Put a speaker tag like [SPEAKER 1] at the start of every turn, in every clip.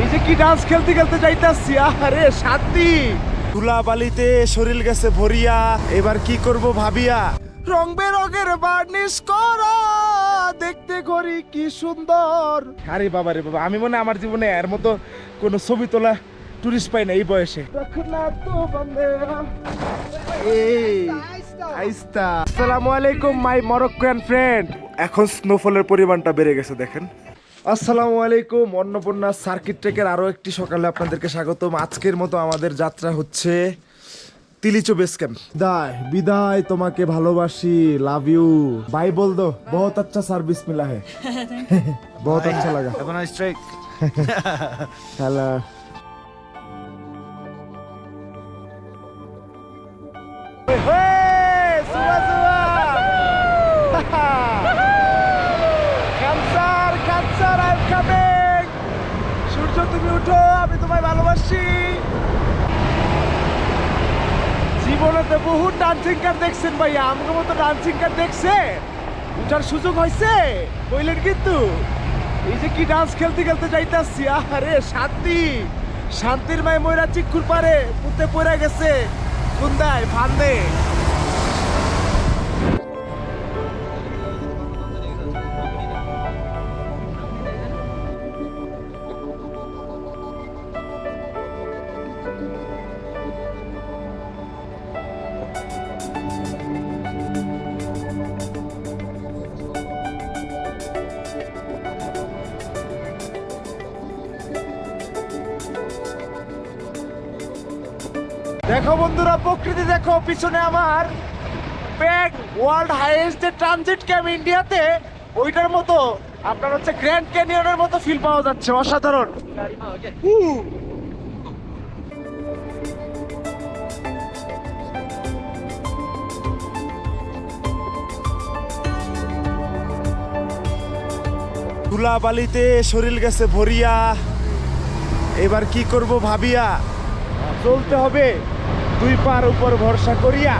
[SPEAKER 1] এই যে কি ডান্স খেলতে খেলতে যাইতাছি আরে শান্তি। তুলা বালিতে শরীর গেছে ভরিয়া, এবার কি করব ভাবিয়া? রং বেরঙের বার্নিশ করা, দেখতে ঘড়ি কি সুন্দর। আরে বাবা রে বাবা, আমি মনে আমার জীবনে এর মতো কোনো ছবি তোলা টুরিস্ট পাই না এই বয়সে। আসসালামু আলাইকুম মাই মরক্কান ফ্রেন্ড এখন স্নোফলের পরিমাণটা বেড়ে গেছে, দেখেন। আসসালামু আলাইকুম অন্নপূর্ণা সার্কিট ট্রেকের আরও একটি সকালে আপনাদেরকে স্বাগতম। আজকের মতো আমাদের যাত্রা হচ্ছে তিলিচো বেস ক্যাম্প। দায় বিদায় তোমাকে ভালোবাসি লাভ ইউ বাই বল দো বহুত আচ্ছা সার্ভিস মিলা হে। বহুত
[SPEAKER 2] আচ্ছা লাগা। এখন স্ট্রাইক
[SPEAKER 1] হ্যালো। উঠো আমি তোমায় ভালোবাসি। জীবনেতে বহু ডান্সিং কার দেখছেন ভাই আমাকে মতো ডান্সিং কার দেখছে? উঠার সুযোগ হয়েছে? কইলেন কিন্তু। এই যে কি ডান্স খেলতে খেলতে যাইতাছি আরে শান্তি। শান্তির মায় ময়রা চিক্ষুর পারে, পুঁতে পড়ে গেছে। কুন্দায়? ফান্দে। দেখো বন্ধুরা, প্রকৃতি দেখো, পিছনে আমার প্যাক ওয়ার্ল্ড হাইয়েস্ট যে ট্রানজিট ক্যাম্প ইন্ডিয়াতে ওইটার মতো, আপনার হচ্ছে গ্র্যান্ড ক্যানিয়নের মতো ফিল পাওয়া যাচ্ছে, অসাধারণ। হুম। ধুলাবালিতে শরীর গেছে ভরিয়া। এবার কি করব ভাবিয়া? চলতে হবে। দুই পার উপর ভরসা করিয়া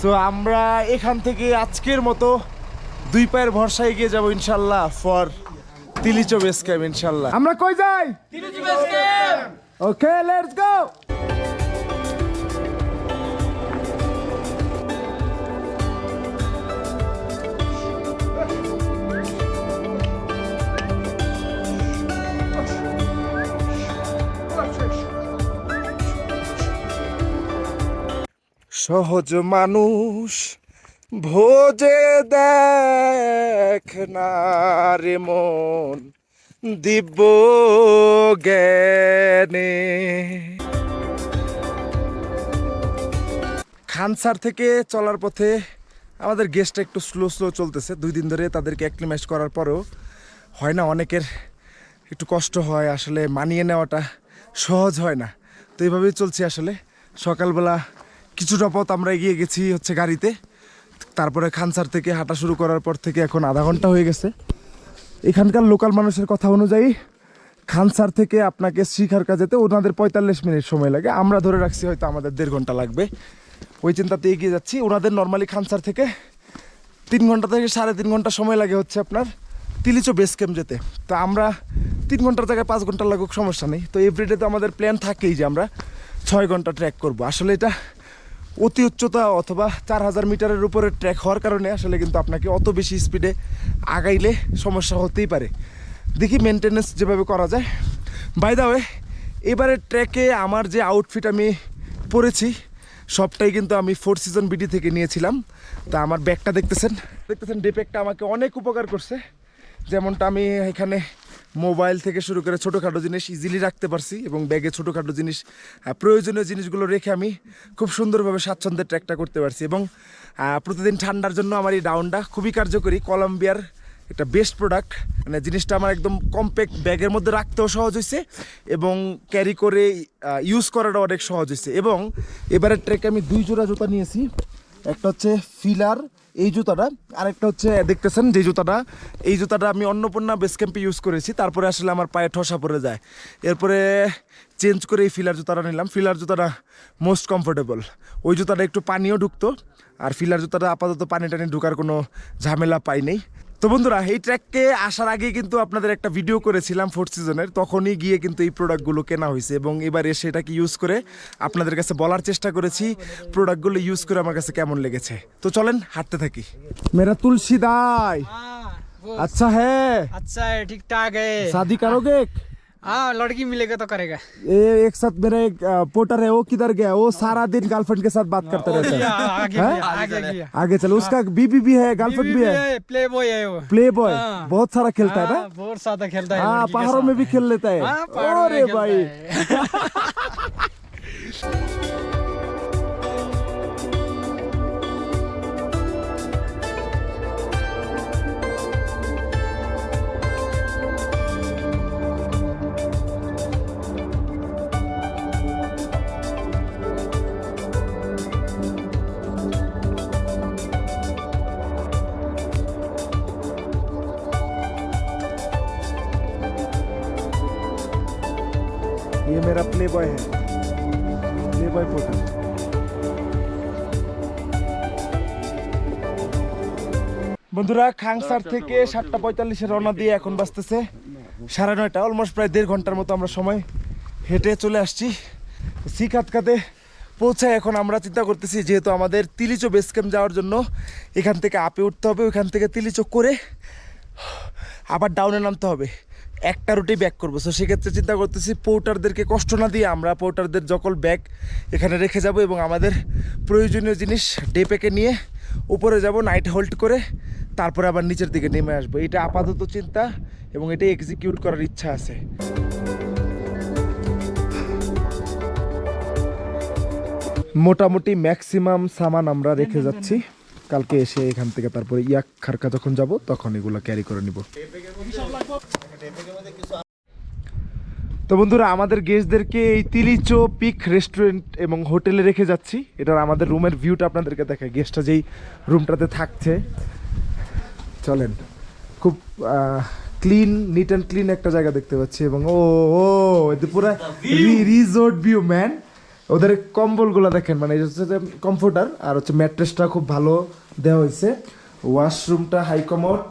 [SPEAKER 1] সো আমরা এখান থেকে আজকের মতো দুই পায়ের ভরসা এগিয়ে যাব ইনশাল্লাহ ফর তিলিচো বেস ক্যাম্প ইনশাল্লাহ। আমরা কই যাই? ওকে লেটস গো সহজ মানুষ ভোজে দেখ না মন দিব্য জ্ঞানে। খানসার থেকে চলার পথে আমাদের গেস্টটা একটু স্লো স্লো চলতেছে। দুই দিন ধরে তাদেরকে অ্যাক্লিমাইজ করার পরেও হয় না, অনেকের একটু কষ্ট হয়, আসলে মানিয়ে নেওয়াটা সহজ হয় না। তো এইভাবেই চলছে আসলে। সকালবেলা কিছুটা পথ আমরা এগিয়ে গেছি হচ্ছে গাড়িতে। তারপরে খানসার থেকে হাঁটা শুরু করার পর থেকে এখন আধা ঘণ্টা হয়ে গেছে। এখানকার লোকাল মানুষের কথা অনুযায়ী খানসার থেকে আপনাকে শিখারকা যেতে ওনাদের পঁয়তাল্লিশ মিনিট সময় লাগে। আমরা ধরে রাখছি হয়তো আমাদের দেড় ঘণ্টা লাগবে। ওই চিন্তাতে এগিয়ে যাচ্ছি। ওনাদের নর্মালি খানসার থেকে তিন ঘণ্টা থেকে সাড়ে তিন ঘণ্টা সময় লাগে হচ্ছে আপনার তিলিচো বেস ক্যাম্প যেতে। তো আমরা তিন ঘণ্টার জায়গায় পাঁচ ঘণ্টা লাগুক সমস্যা নেই। তো এভরিডে তো আমাদের প্ল্যান থাকেই যে আমরা ছয় ঘণ্টা ট্র্যাক করব। আসলে এটা অতি উচ্চতা অথবা চার হাজার মিটারের উপরে ট্র্যাক হওয়ার কারণে আসলে কিন্তু আপনাকে অত বেশি স্পিডে আগাইলে সমস্যা হতেই পারে। দেখি মেনটেনেন্স যেভাবে করা যায়। বাই দা ওয়ে এবারে ট্র্যাকে আমার যে আউটফিট আমি পরেছি, সবটাই কিন্তু আমি ফোর সিজন বিডি থেকে নিয়েছিলাম। তা আমার ব্যাগটা দেখতেছেন। দেখতেছেন ডেপেকটা আমাকে অনেক উপকার করছে। যেমনটা আমি এখানে মোবাইল থেকে শুরু করে ছোটোখাটো জিনিস ইজিলি রাখতে পারছি এবং ব্যাগে ছোটোখাটো জিনিস প্রয়োজনীয় জিনিসগুলো রেখে আমি খুব সুন্দরভাবে স্বাচ্ছন্দ্যে ট্র্যাকটা করতে পারছি এবং প্রতিদিন ঠান্ডার জন্য আমার এই ডাউনটা খুবই কার্যকরী। কলম্বিয়ার একটা বেস্ট প্রোডাক্ট মানে জিনিসটা আমার একদম কম্প্যাক্ট ব্যাগের মধ্যে রাখতেও সহজ হয়েছে এবং ক্যারি করে ইউজ করাটা অনেক সহজ হয়েছে এবং এবারের ট্রেকে আমি দুই জোড়া জুতা নিয়েছি। একটা হচ্ছে ফিলার এই জুতাটা আর একটা হচ্ছে দেখতেছেন যে জুতাটা, এই জুতাটা আমি অন্নপূর্ণা বেস ক্যাম্পে ইউজ করেছি, তারপরে আসলে আমার পায়ে ঠসা পড়ে যায়। এরপরে চেঞ্জ করে এই ফিলার জুতাটা নিলাম। ফিলার জুতাটা মোস্ট কমফোর্টেবল ওই জুতাটা একটু পানিও ঢুকতো, আর ফিলার জুতাটা আপাতত পানি টানি ঢুকার কোনো ঝামেলা পাই নেই। তো বন্ধুরা এই ট্র্যাককে আসার আগে কিন্তু আপনাদের একটা ভিডিও করেছিলাম ফোর্থ সিজনের তখনই গিয়ে কিন্তু এই প্রোডাক্টগুলো কেনা হয়েছে এবং এবার এসে এটাকে ইউজ করে আপনাদের কাছে বলার চেষ্টা করেছি প্রোডাক্টগুলো ইউজ করে আমার কাছে কেমন লেগেছে। তো চলেন হাঁটতে থাকি। মেরা তুলসী
[SPEAKER 2] দায় হ্যাঁ,
[SPEAKER 1] আচ্ছা হ্যাঁ
[SPEAKER 2] আচ্ছা ঠিকঠাক শাদি কারোগে है हाँ लड़की मिलेगा तो करेगा।
[SPEAKER 1] ये एक साथ मेरा एक पोटर है वो किधर गया? वो सारा दिन गर्लफ्रेंड के साथ बात करता रहता है।
[SPEAKER 2] आगे
[SPEAKER 1] हैं?
[SPEAKER 2] आगे किया।
[SPEAKER 1] आगे चलो उसका बीबी भी है गर्लफ्रेंड भी है।
[SPEAKER 2] प्ले बॉय है वो।
[SPEAKER 1] प्ले बॉय
[SPEAKER 2] हाँ।
[SPEAKER 1] बहुत सारा खेलता है ना?
[SPEAKER 2] हाँ, बहुत सारा खेलता है
[SPEAKER 1] हाँ पहाड़ों में भी खेल लेता है।
[SPEAKER 2] हाँ,
[SPEAKER 1] अरे भाई। मेरा प्ले बॉय है प्ले बॉय पोटर বন্ধুরা খাংসার থেকে সাতটা পঁয়তাল্লিশে রওনা দিয়ে এখন বাজতেছে সাড়ে নয়টা অলমোস্ট প্রায় দেড় ঘন্টার মতো আমরা সময় হেঁটে চলে আসছি সিকাতকাতে পৌঁছায় এখন আমরা চিন্তা করতেছি যেহেতু আমাদের তিলিচো বেস ক্যাম্প যাওয়ার জন্য এখান থেকে আপে উঠতে হবে ওইখান থেকে তিলিচো করে আবার ডাউনে নামতে হবে একটা রুটেই ব্যাক করব। সো সেক্ষেত্রে চিন্তা করতেছি পোর্টারদেরকে কষ্ট না দিয়ে আমরা পোর্টারদের যকল ব্যাগ এখানে রেখে যাব এবং আমাদের প্রয়োজনীয় জিনিস ডে প্যাকে নিয়ে উপরে যাব নাইট হোল্ড করে তারপরে আবার নিচের দিকে নেমে আসব। এটা আপাতত চিন্তা এবং এটা এক্সিকিউট করার ইচ্ছা আছে। মোটামুটি ম্যাক্সিমাম সামান আমরা রেখে যাচ্ছি। কালকে এসে এখান থেকে তারপরে ইয়াক খারকা যখন যাব, তখন এগুলো ক্যারি করে নিব। তো বন্ধুরা আমাদের গেস্টদেরকে এই তিলিচো পিক রেস্টুরেন্ট এবং হোটেলে রেখে যাচ্ছি। এটার আমাদের রুমের ভিউটা আপনাদেরকে দেখায়। গেস্টটা যেই রুমটাতে থাকছে চলেন। খুব ক্লিন নিট অ্যান্ড ক্লিন একটা জায়গা দেখতে পাচ্ছি এবং ও ও পুরো রিসোর্ট ভিউ ম্যান ওদের কম্বলগুলো দেখেন মানে হচ্ছে কমফোর্টার আর হচ্ছে ম্যাট্রেসটা খুব ভালো দেওয়া হয়েছে। ওয়াশরুমটা হাই কমোড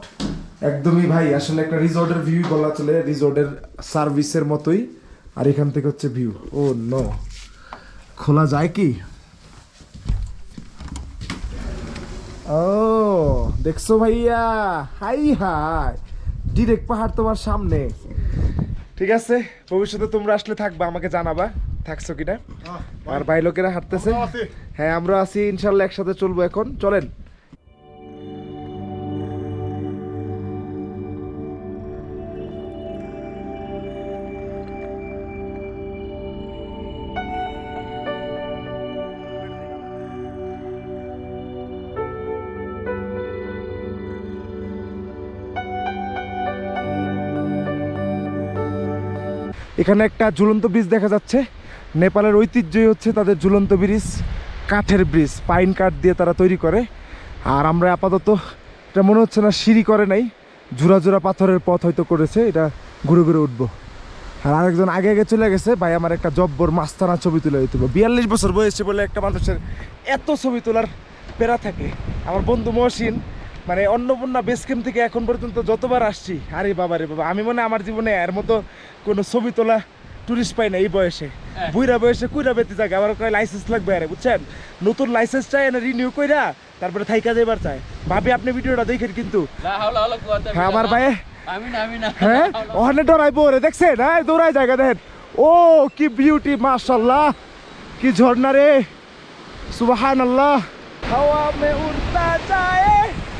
[SPEAKER 1] একদমই ভাই আসলে একটা রিসোর্টের ভিউ বলা চলে রিসোর্টের সার্ভিসের মতোই। আর এখান থেকে হচ্ছে ভিউ ও নো খোলা যায় কি? ও দেখছ ভাইয়া? High high. ডিরেক্ট পাহাড় তোমার সামনে। ঠিক আছে ভবিষ্যতে তোমরা আসলে থাকবা আমাকে জানাবা থাকছো কিনা? আর ভাই লোকেরা হাঁটতেছে। হ্যাঁ আমরা আছি ইনশাল্লাহ একসাথে চলবো এখন। চলেন। এখানে একটা ঝুলন্ত ব্রিজ দেখা যাচ্ছে। নেপালের ঐতিহ্যই হচ্ছে তাদের ঝুলন্ত ব্রিজ কাঠের ব্রিজ পাইন কাঠ দিয়ে তারা তৈরি করে। আর আমরা আপাতত এটা মনে হচ্ছে না সিঁড়ি করে নাই, জোড়া জোড়া পাথরের পথ হয়তো করেছে, এটা ঘুরে ঘুরে উঠবো। আর আরেকজন আগে আগে চলে গেছে, ভাই আমার একটা জব্বর মাস্তানা ছবি তুলে দিতে বিয়াল্লিশ বছর বয়সে বলে একটা মানুষের এত ছবি তোলার পেরা থাকে। আমার বন্ধু মহসিন মানে অন্নপূর্ণা বেস ক্যাম্প থেকে এখন পর্যন্ত যতবার আসছি আরে বাবা রে বাবা আমি মনে আমার জীবনে এর মতো কোনো ছবি তোলা টুরিস্ট পাই না এই বয়সে। বুইরা বয়সে কুইরা বেতে যাকে আবার কয় লাইসেন্স লাগবে আরে বুঝছেন? নতুন লাইসেন্স চাই না রিনিউ কইরা তারপরে থাইকা এবার চাই ভাবি আপনি ভিডিওটা দেখেন কিন্তু। হ্যাঁ, আমার ভাই হ্যাঁ? ওখানে ডরাইবো রে দেখছেন? হ্যাঁ দৌড়ায় জায়গা দেখেন। ও কি বিউটি মাশাল্লাহ কি ঝর্ণা রে। সুবাহান আল্লাহ হাওয়া মে উড়তা যায়।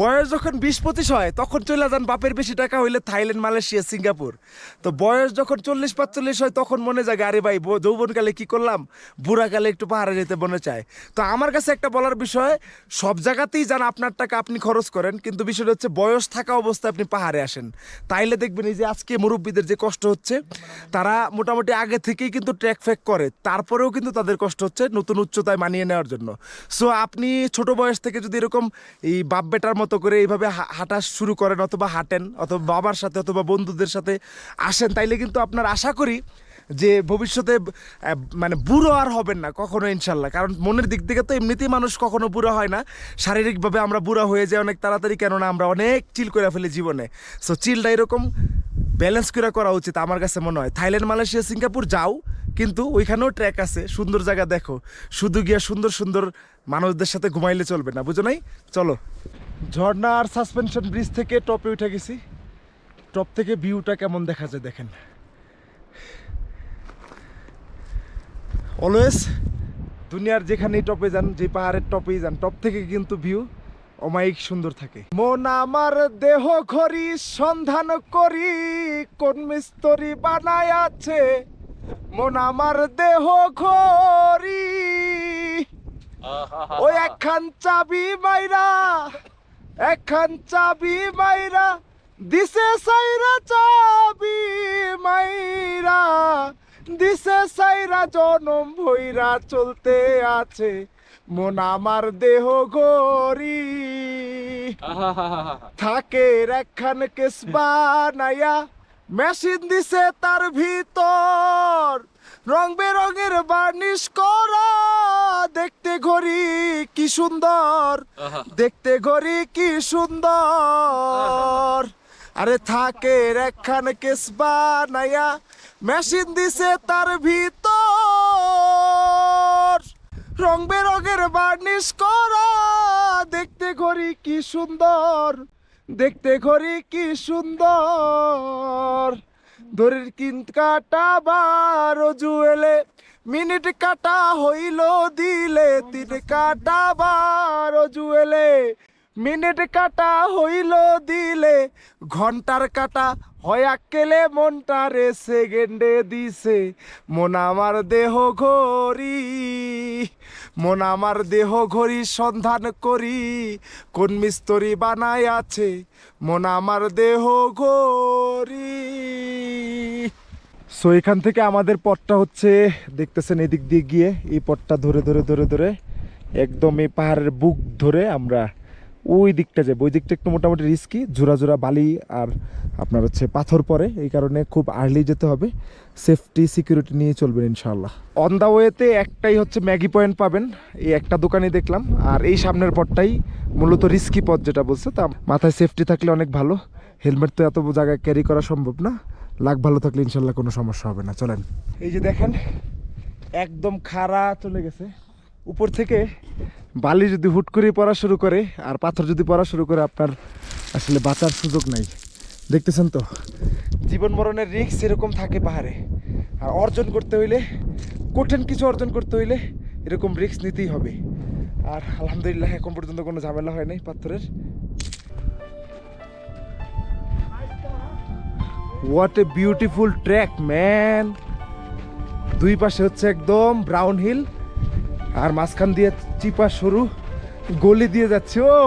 [SPEAKER 1] বয়স যখন বিশ পঁচিশ হয়, তখন চলে যান বাপের বেশি টাকা হইলে থাইল্যান্ড, মালয়েশিয়া, সিঙ্গাপুর। তো বয়স যখন চল্লিশ পাঁচচল্লিশ হয়, তখন মনে যায় আরে ভাই যৌবনকালে কি করলাম? বুড়াকালে একটু পাহাড়ে যেতে মনে চায়। তো আমার কাছে একটা বলার বিষয়, সব জায়গাতেই যান আপনার টাকা আপনি খরচ করেন, কিন্তু বিষয়টা হচ্ছে বয়স থাকা অবস্থায় আপনি পাহাড়ে আসেন। তাইলে দেখবেন এই যে আজকে মুরব্বীদের যে কষ্ট হচ্ছে, তারা মোটামুটি আগে থেকেই কিন্তু ট্র্যাক ফ্যাক করে, তারপরেও কিন্তু তাদের কষ্ট হচ্ছে নতুন উচ্চতায় মানিয়ে নেওয়ার জন্য। সো আপনি ছোট বয়স থেকে যদি এরকম এই বাপ বেটার মতো করে এইভাবে হাঁটা শুরু করেন অথবা হাঁটেন অথবা বাবার সাথে অথবা বন্ধুদের সাথে আসেন, তাইলে কিন্তু আপনার আশা করি যে ভবিষ্যতে মানে বুড়ো আর হবেন না কখনো ইনশাল্লাহ। কারণ মনের দিক থেকে তো এমনিতেই মানুষ কখনো বুড়ো হয় না। শারীরিকভাবে আমরা বুড়ো হয়ে যাই অনেক তাড়াতাড়ি, কেননা আমরা অনেক চিল করে ফেলি জীবনে। সো চিলটা এরকম ব্যালেন্স করে করা উচিত আমার কাছে মনে হয়। থাইল্যান্ড, মালয়েশিয়া, সিঙ্গাপুর যাও, কিন্তু ওইখানেও ট্র্যাক আছে, সুন্দর জায়গা দেখো। শুধু গিয়া সুন্দর সুন্দর মানুষদের সাথে ঘুমাইলে চলবে না, বুঝো নাই? চলো। ঝর্ণা আর সাসপেনশন ব্রিজ থেকে টপে উঠে গেছি। টপ থেকে ভিউটা কেমন দেখা যায় দেখেন। অলওয়েজ দুনিয়ার যেখানেই টপে যান যে পাহাড়ের টপেই যান টপ থেকে কিন্তু ভিউ অমায়িক সুন্দর থাকে। মন আমার দেহ ঘড়ি সন্ধান করি কোন মিস্তরি বানায় আছে? মন আমার দেহ ঘড়ি ওই একখান চাবি মাইরা একখান চাবি মাইরা দিছে সাইরা চাবি মাইরা। দিছে সাইরা জনম ভৈরা চলতে আছে মন আমার দেহ গরি থাকে একখান কেস বানাইয়া মেশিন দিছে তার ভিতর। রং বেরঙের বার্নিশ করা। দেখতে ঘড়ি কি সুন্দর। দেখতে ঘড়ি কি সুন্দর। আরে থাকে একখান কেস বানাইয়া মেশিন দিছে তার ভিতর। রং বেরঙের বার্নিশ করা। দেখতে ঘড়ি কি সুন্দর। দেখতে ঘড়ি কি সুন্দর। দড়ির কিন কাটা বারো জুয়েলে মিনিট কাটা হইল দিলে, তিন কাটা বারো জুয়েলে মিনিট কাটা হইল দিলে, ঘণ্টার কাটা হয় কেলে মনটা রে সেকেন্ডে দিছে। মন আমার দেহ ঘড়ি, মন আমার দেহ ঘড়ি সন্ধান করি, কোন মিস্তরি বানায় আছে, মন আমার দেহ ঘড়ি। সো এখান থেকে আমাদের পথটা হচ্ছে, দেখতেছেন এদিক দিয়ে গিয়ে, এই পথটা ধরে ধরে ধরে ধরে, একদম এই পাহাড়ের বুক ধরে আমরা ওই দিকটা যাব ওই দিকটা একটু মোটামুটি রিস্কি জোড়া জোড়া বালি আর আপনার হচ্ছে পাথর পরে, এই কারণে খুব আর্লি যেতে হবে। সেফটি সিকিউরিটি নিয়ে চলবেন ইনশাল্লাহ অন দ্য ওয়েতে একটাই হচ্ছে ম্যাগি পয়েন্ট পাবেন, এই একটা দোকানে দেখলাম। আর এই সামনের পথটাই মূলত রিস্কি পথ যেটা বলছে, তা মাথায় সেফটি থাকলে অনেক ভালো। হেলমেট তো এত জায়গায় ক্যারি করা সম্ভব না। লাগ ভালো থাকলে ইনশাল্লাহ কোনো সমস্যা হবে না। চলেন। এই যে দেখেন, একদম খাড়া চলে গেছে। উপর থেকে বালি যদি হুট করে পড়া শুরু করে আর পাথর যদি পড়া শুরু করে, আপনার আসলে বাঁচার সুযোগ নাই। দেখতেছেন তো, জীবন মরণের রিক্স এরকম থাকে পাহাড়ে। আর অর্জন করতে হইলে, কঠিন কিছু অর্জন করতে হইলে এরকম রিস্ক নিতেই হবে। আর আলহামদুলিল্লাহ এখন পর্যন্ত কোনো ঝামেলা হয় নাই পাথরের। What a beautiful track man দুই পাশে হচ্ছে একদম ব্রাউন হিল আর মাঝখান দিয়ে চিপা সরু গলি দিয়ে যাচ্ছে ও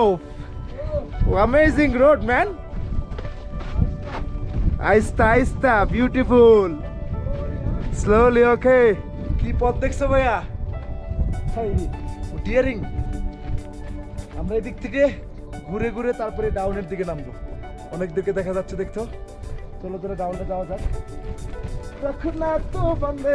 [SPEAKER 1] অ্যামেজিং রোড ম্যান আইস্তা আইস্তা বিউটিফুল স্লোলি ওকে কি পথ দেখছ ভাইয়া? ডিয়ারিং আমরা এদিক থেকে ঘুরে ঘুরে তারপরে ডাউনের দিকে নামবো। অনেক দিকে দেখা যাচ্ছে দেখতো চলো চলো ডাউনটা যাওয়া যাক। রখনা তো বন্দে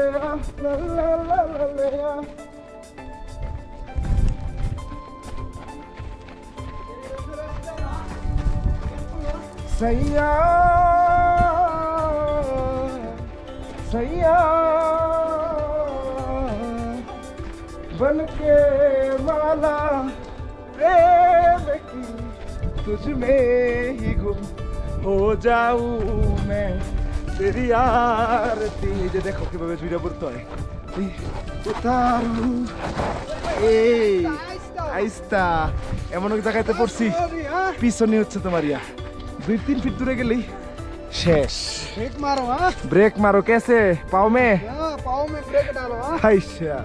[SPEAKER 1] ला ला ला ला ला सैया सैया बन के माला प्रेम की तुझ में ही गुम हो जाऊं मैं तेरी आरती এই যে দেখো কিভাবে জুড়ে পড়তে হয় এই উতারু এই আইস্তা এমন এক জায়গাতে পড়ছি পিছনে হচ্ছে তোমার ইয়া দুই তিন ফিট দূরে গেলেই শেষ।
[SPEAKER 2] ব্রেক মারো হ্যাঁ?
[SPEAKER 1] ব্রেক মারো কেসে? পাও মে?
[SPEAKER 2] হ্যাঁ, পাও মে ব্রেক ডালো হ্যাঁ?
[SPEAKER 1] আইসা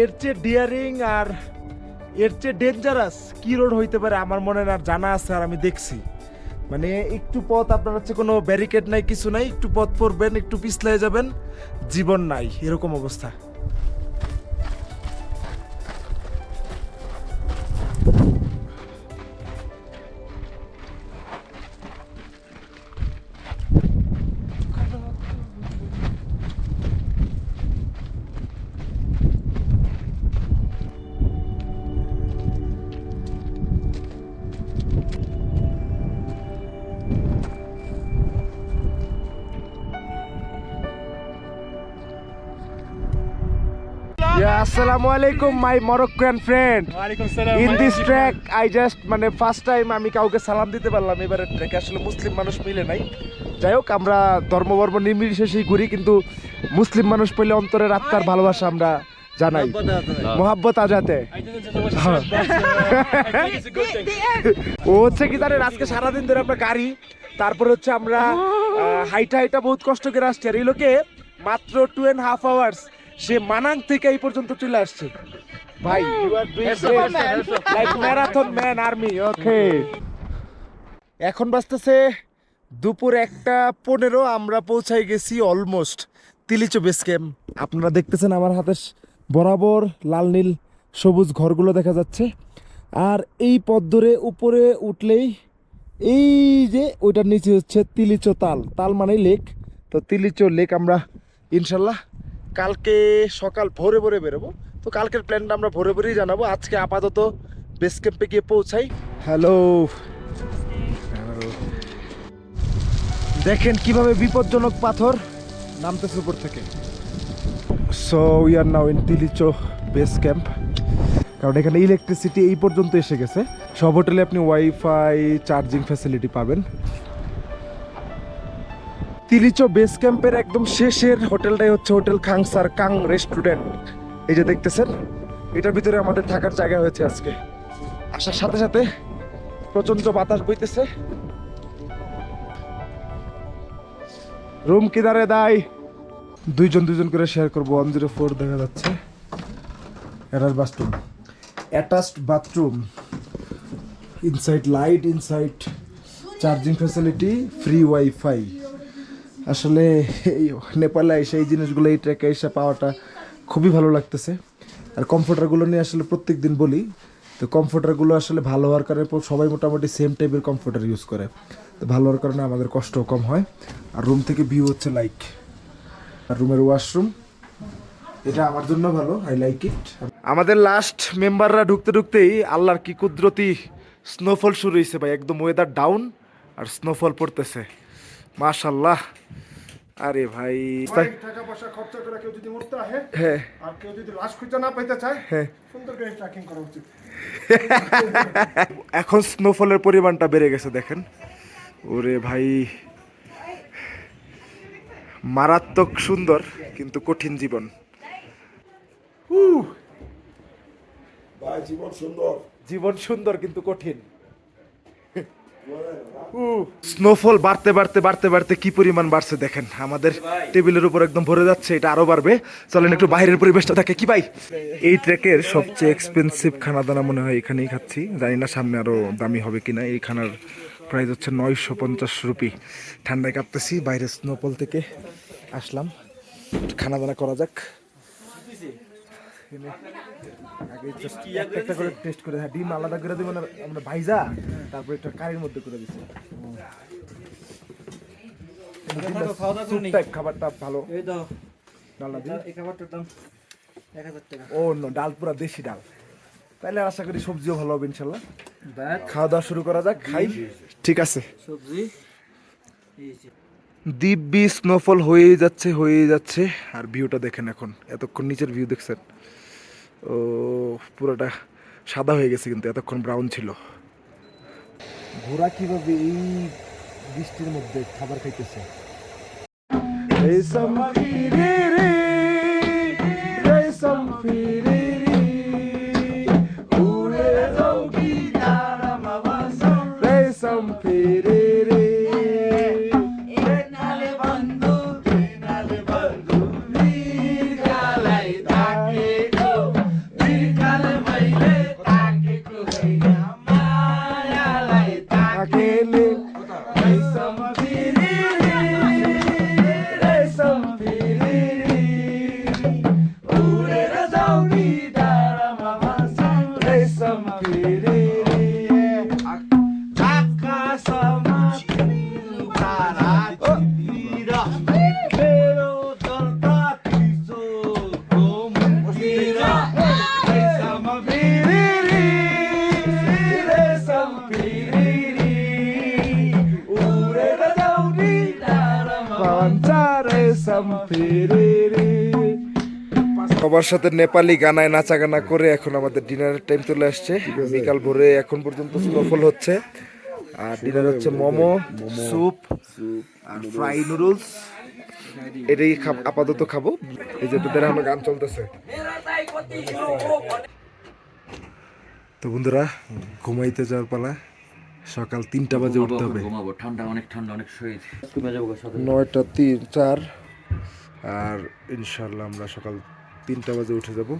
[SPEAKER 1] এর চেয়ে ডিয়ারিং আর এর চেয়ে ডেঞ্জারাস কি রোড হইতে পারে আমার মনে আর জানা আছে আর আমি দেখছি। মানে একটু পথ আপনার হচ্ছে কোনো ব্যারিকেড নাই, কিছু নাই, একটু পথ পড়বেন, একটু পিছলে যাবেন, জীবন নাই, এরকম অবস্থা। Assalamu alaikum my Moroccan friend. In this track I just মানে ফার্স্ট টাইম আমি কাউকে সালাম দিতে পারলাম এবারে ট্রেকে আসলে মুসলিম মানুষ মিলে নাই। যাই হোক আমরা ধর্মবর্ম নির্বিশেষেই ঘুরি কিন্তু মুসলিম মানুষ পেলে অন্তরের আত্মার ভালোবাসা আমরা জানাই। মোহাব্বত আজাতে ও হচ্ছে কি জানেন আজকে সারাদিন ধরে আমরা গাড়ি তারপর হচ্ছে আমরা হাইটা হাইটা বহুত কষ্ট করে আসছি। আর এই লোকে মাত্র টু অ্যান্ড হাফ আওয়ার্স সে মানাং থেকে এই পর্যন্ত চলে আসছে। ভাই like marathon man army okay এখন বাজতেছে দুপুর একটা পনেরো আমরা পৌঁছাই গেছি অলমোস্ট তিলিচো বেস ক্যাম্প আপনারা দেখতেছেন আমার হাতে বরাবর লাল নীল সবুজ ঘরগুলো দেখা যাচ্ছে। আর এই পথ ধরে উপরে উঠলেই এই যে ওইটার নিচে হচ্ছে তিলিচো তাল। তাল মানে লেক তো তিলিচো লেক আমরা ইনশাল্লাহ কালকে সকাল ভোরে ভোরে বেরোবো। তো কালকের প্ল্যানটা আমরা ভোরে ভোরেই জানাব। আজকে আপাতত বেস ক্যাম্পে গিয়ে পৌঁছাই। হ্যালো দেখেন কীভাবে বিপজ্জনক পাথর নামতেছে উপর থেকে। So we are now in Tilicho base camp কারণ এখানে ইলেকট্রিসিটি এই পর্যন্ত এসে গেছে। সব হোটেলে আপনি ওয়াইফাই চার্জিং ফ্যাসিলিটি পাবেন। তিলিচো বেস ক্যাম্পের একদম শেষের হোটেলটাই হচ্ছে হোটেল খাংসার কাং রেস্টুরেন্ট। এই যে দেখতেছেন, এটার ভিতরে আমাদের থাকার জায়গা হয়েছে আজকে। আসার সাথে সাথে প্রচণ্ড বাতাস বইতেছে। রুম কি কিদারে দায় দুইজন দুইজন করে শেয়ার করব। ওয়ান জিরো ফোর দেখা যাচ্ছে। Attach bathroom attached bathroom inside light inside charging facility free wifi আসলে এই নেপালে এসে এই জিনিসগুলো, এই ট্রেকে এসে পাওয়াটা খুবই ভালো লাগতেছে। আর কমফোর্টারগুলো নিয়ে আসলে প্রত্যেক দিন বলি, তো কমফোর্টারগুলো আসলে ভালো হওয়ার কারণে সবাই মোটামুটি সেম টাইপের কমফোর্টার ইউজ করে। তো ভালো হওয়ার কারণে আমাদের কষ্টও কম হয়। আর রুম থেকে ভিউ হচ্ছে লাইক আর রুমের ওয়াশরুম এটা আমার জন্য ভালো আই লাইক ইট আমাদের লাস্ট মেম্বাররা ঢুকতে ঢুকতেই আল্লাহর কি কুদরতি স্নোফল শুরু হয়েছে ভাই, একদম ওয়েদার ডাউন আর স্নোফল পড়তেছে। মাশাল্লাহ আরে ভাই
[SPEAKER 3] টাকা পয়সা খরচা করে কেউ যদি মরতে আহে
[SPEAKER 1] হ্যাঁ।
[SPEAKER 3] আর কেউ যদি লাশ খুঁজে না পাইতে চায়
[SPEAKER 1] হ্যাঁ।
[SPEAKER 3] সুন্দর করে ট্র্যাকিং করা উচিত।
[SPEAKER 1] এখন স্নোফলের পরিমাণটা বেড়ে গেছে দেখেন। ওরে ভাই মারাত্মক সুন্দর কিন্তু কঠিন জীবন।
[SPEAKER 3] ভাই জীবন সুন্দর।
[SPEAKER 1] জীবন সুন্দর কিন্তু কঠিন। স্নোফল বাড়তে বাড়তে বাড়তে বাড়তে কি পরিমাণ বাড়ছে দেখেন। আমাদের টেবিলের উপর একদম ভরে যাচ্ছে এটা আরও বাড়বে। চলেন একটু বাইরের পরিবেশটা দেখে কি ভাই? এই ট্রেকের সবচেয়ে এক্সপেন্সিভ খানা দানা মনে হয় এখানেই খাচ্ছি। জানি না সামনে আরও দামি হবে কিনা। এই খানার প্রাইস হচ্ছে নয়শো পঞ্চাশ রুপি। ঠান্ডায় কাঁপতেছি বাইরে স্নোফল থেকে আসলাম। খানা দানা করা যাক। আগে একটা একটা করে টেস্ট করে হ্যাঁ ডিম আলাদা করে আমরা ভাইজা তারপর একটা কারির মধ্যে করে দিচ্ছি খাবারটা ভালো। দিন ও নো ডাল পুরা দেশি ডাল। তাহলে আশা করি সবজিও ভালো হবে ইনশাল্লাহ। খাওয়া দাওয়া শুরু করা যাক খাই। ঠিক আছে। সবজি। দিব্যি স্নোফল হয়ে যাচ্ছে হয়ে যাচ্ছে। আর ভিউটা দেখেন এখন। এতক্ষণ নিচের ভিউ দেখছেন। ও পুরোটা সাদা হয়ে গেছে কিন্তু এতক্ষণ ব্রাউন ছিল। ঘোড়া কীভাবে এই বৃষ্টির মধ্যে খাবার খাইতেছে? রেশম সবার সাথে নেপালি গানায় নাচা গানা করে এখন আমাদের ডিনারের টাইম চলে আসছে। বিকাল ভোরে এখন পর্যন্ত স্নোফল হচ্ছে। আর ডিনার হচ্ছে মোমো স্যুপ আর ফ্রাই নুডলস এটাই খাব- আপাতত খাব। এই যে তোদের আমার গান চলতেছে। তো বন্ধুরা ঘুমাইতে যাওয়ার পালা। সকাল তিনটা বাজে উঠতে হবে।
[SPEAKER 4] ঠান্ডা অনেক ঠান্ডা অনেক শরীর তুমি
[SPEAKER 1] নয়টা তিন চার। আর ইনশাল্লাহ আমরা সকাল তিনটা বাজে উঠে যাব।